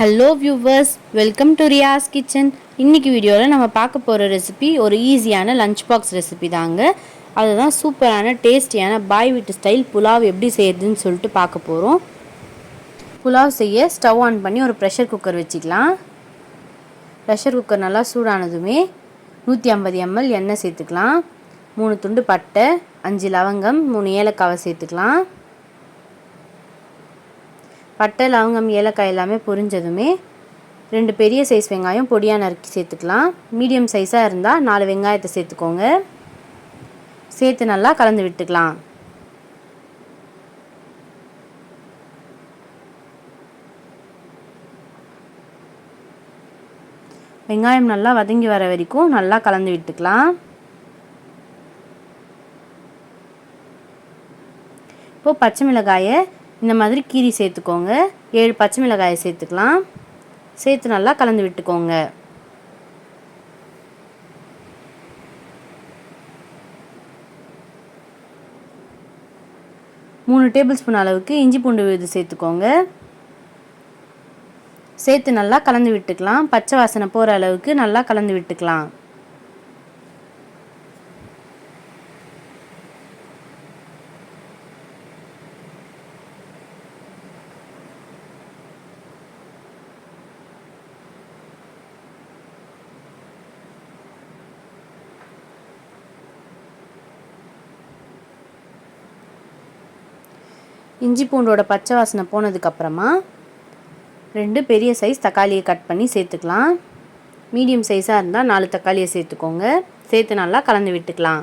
Hello viewers welcome to Riya's kitchen இன்றைக்கி வீடியோவில் நம்ம பார்க்க போகிற ரெசிபி ஒரு ஈஸியான லஞ்ச் பாக்ஸ் ரெசிபி தாங்க. அதுதான் சூப்பரான டேஸ்டியான பாய் வீட்டு ஸ்டைல் புலாவ் எப்படி செய்யறதுன்னு சொல்லிட்டு பார்க்க போகிறோம் புலாவ் செய்ய ஸ்டவ் ஆன் பண்ணி ஒரு ப்ரெஷர் குக்கர் வச்சுக்கலாம். ப்ரெஷர் குக்கர் நல்லா சூடானதுமே நூற்றி ஐம்பது எம்எல் எண்ணெய் சேர்த்துக்கலாம். மூணு துண்டு பட்டை அஞ்சு லவங்கம் மூணு ஏலக்காவை சேர்த்துக்கலாம். பட்டை லவங்கம் ஏலக்காய் எல்லாமே பொரிஞ்சதுமே ரெண்டு பெரிய சைஸ் வெங்காயம் பொடியாக நறுக்கி சேர்த்துக்கலாம். மீடியம் சைஸாக இருந்தால் நாலு வெங்காயத்தை சேர்த்துக்கோங்க. சேர்த்து நல்லா கலந்து விட்டுக்கலாம். வெங்காயம் நல்லா வதங்கி வர வரைக்கும் நல்லா கலந்து விட்டுக்கலாம். இப்போது பச்சை மிளகாயை இந்த மாதிரி கீரி சேர்த்துக்கோங்க. ஏழு பச்சை மிளகாயை சேர்த்துக்கலாம். சேர்த்து நல்லா கலந்து விட்டுக்கோங்க. மூணு டேபிள் ஸ்பூன் அளவுக்கு இஞ்சி பூண்டு விழுது சேர்த்துக்கோங்க. சேர்த்து நல்லா கலந்து விட்டுக்கலாம். பச்சை வாசனை போகிற அளவுக்கு நல்லா கலந்து விட்டுக்கலாம். இஞ்சி பூண்டோட பச்சை வாசனை போனதுக்கப்புறமா ரெண்டு பெரிய சைஸ் தக்காளியை கட் பண்ணி சேர்த்துக்கலாம். மீடியம் சைஸாக இருந்தால் நாலு தக்காளியை சேர்த்துக்கோங்க. சேர்த்து நல்லா கலந்து விட்டுக்கலாம்.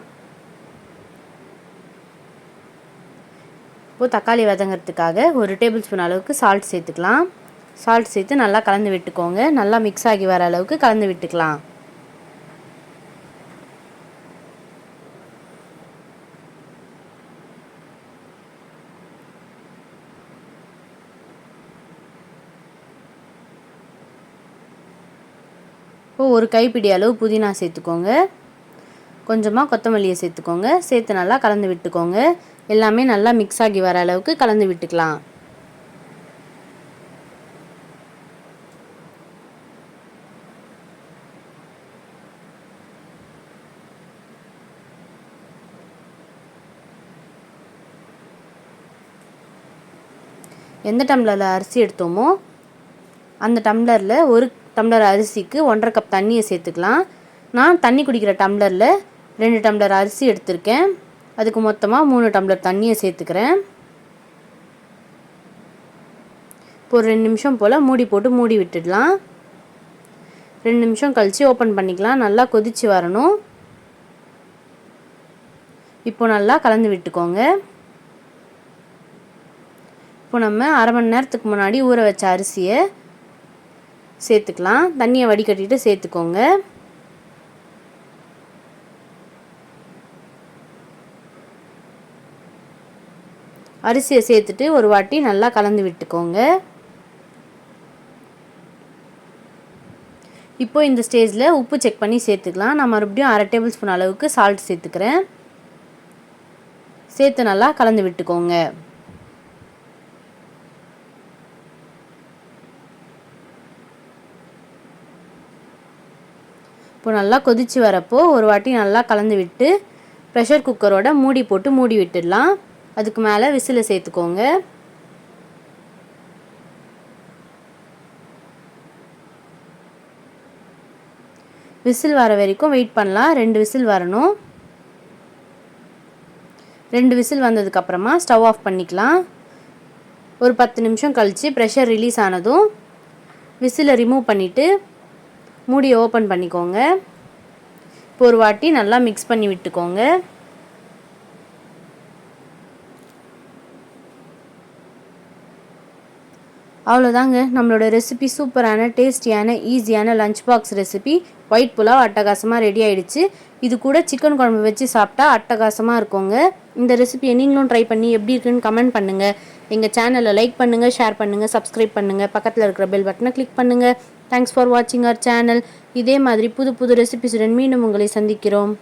இப்போது தக்காளி வதங்கிறதுக்காக ஒரு டேபிள் ஸ்பூன் அளவுக்கு சால்ட் சேர்த்துக்கலாம். சால்ட் சேர்த்து நல்லா கலந்து விட்டுக்கோங்க. நல்லா மிக்ஸ் ஆகி வர அளவுக்கு கலந்து விட்டுக்கலாம். இப்போ ஒரு கைப்பிடி அளவு புதினா சேர்த்துக்கோங்க. கொஞ்சமாக கொத்தமல்லியை சேர்த்துக்கோங்க. சேர்த்து நல்லா கலந்து விட்டுக்கோங்க. எல்லாமே நல்லா மிக்ஸ் ஆகி வர அளவுக்கு கலந்து விட்டுக்கலாம். எந்த டம்ளரில் அரிசி எடுத்தோமோ அந்த டம்ளரில் ஒரு டம்ளர் அரிசிக்கு ஒன்றரை கப் தண்ணியை சேர்த்துக்கலாம். நான் தண்ணி குடிக்கிற டம்ளரில் ரெண்டு டம்ளர் அரிசி எடுத்திருக்கேன். அதுக்கு மொத்தமாக மூணு டம்ளர் தண்ணியை சேர்த்துக்கிறேன். இப்போ ஒரு ரெண்டு நிமிஷம் போல் மூடி போட்டு மூடி விட்டுடலாம். ரெண்டு நிமிஷம் கழித்து ஓப்பன் பண்ணிக்கலாம். நல்லா கொதித்து வரணும். இப்போ நல்லா கலந்து விட்டுக்கோங்க. இப்போ நம்ம அரை மணி நேரத்துக்கு முன்னாடி ஊற வச்ச அரிசியை சேர்த்துக்கலாம். தண்ணியை வடிகட்டிட்டு சேர்த்துக்கோங்க. அரிசியை சேர்த்துட்டு ஒரு வாட்டி நல்லா கலந்து விட்டுக்கோங்க. இப்போ இந்த ஸ்டேஜில் உப்பு செக் பண்ணி சேர்த்துக்கலாம். நான் மறுபடியும் அரை டேபிள் ஸ்பூன் அளவுக்கு சால்ட் சேர்த்துக்கிறேன். சேர்த்து நல்லா கலந்து விட்டுக்கோங்க. இப்போ நல்லா கொதித்து வரப்போ ஒரு வாட்டி நல்லா கலந்து விட்டு ப்ரெஷர் குக்கரோட மூடி போட்டு மூடி விட்டுடலாம். அதுக்கு மேலே விசிலை சேர்த்துக்கோங்க. விசில் வர வரைக்கும் வெயிட் பண்ணலாம். ரெண்டு விசில் வரணும். ரெண்டு விசில் வந்ததுக்கப்புறமா ஸ்டவ் ஆஃப் பண்ணிக்கலாம். ஒரு பத்து நிமிஷம் கழித்து ப்ரெஷர் ரிலீஸ் ஆனதும் விசிலை ரிமூவ் பண்ணிவிட்டு மூடியை ஓப்பன் பண்ணிக்கோங்க. இப்போ ஒரு வாட்டி நல்லா மிக்ஸ் பண்ணி விட்டுக்கோங்க. அவ்வளோதாங்க நம்மளோட ரெசிபி சூப்பரான டேஸ்டியான ஈஸியான lunch box recipe white pulao அட்டகாசமாக ரெடி ஆகிடுச்சு இது கூட சிக்கன் குழம்பு வச்சு சாப்பிட்டா அட்டகாசமாக இருக்குங்க. இந்த ரெசிபியை நீங்களும் ட்ரை பண்ணி எப்படி இருக்குன்னு கமெண்ட் பண்ணுங்கள் எங்கள் சேனலை லைக் பண்ணுங்கள் ஷேர் பண்ணுங்கள் சப்ஸ்கிரைப் பண்ணுங்கள் பக்கத்தில் இருக்கிற பெல் பட்டனை கிளிக் பண்ணுங்கள் தேங்க்ஸ் ஃபார் வாட்சிங் அவர் சேனல் இதே மாதிரி புது புது ரெசிபிஸுடன் மீண்டும் உங்களை சந்திக்கிறோம்.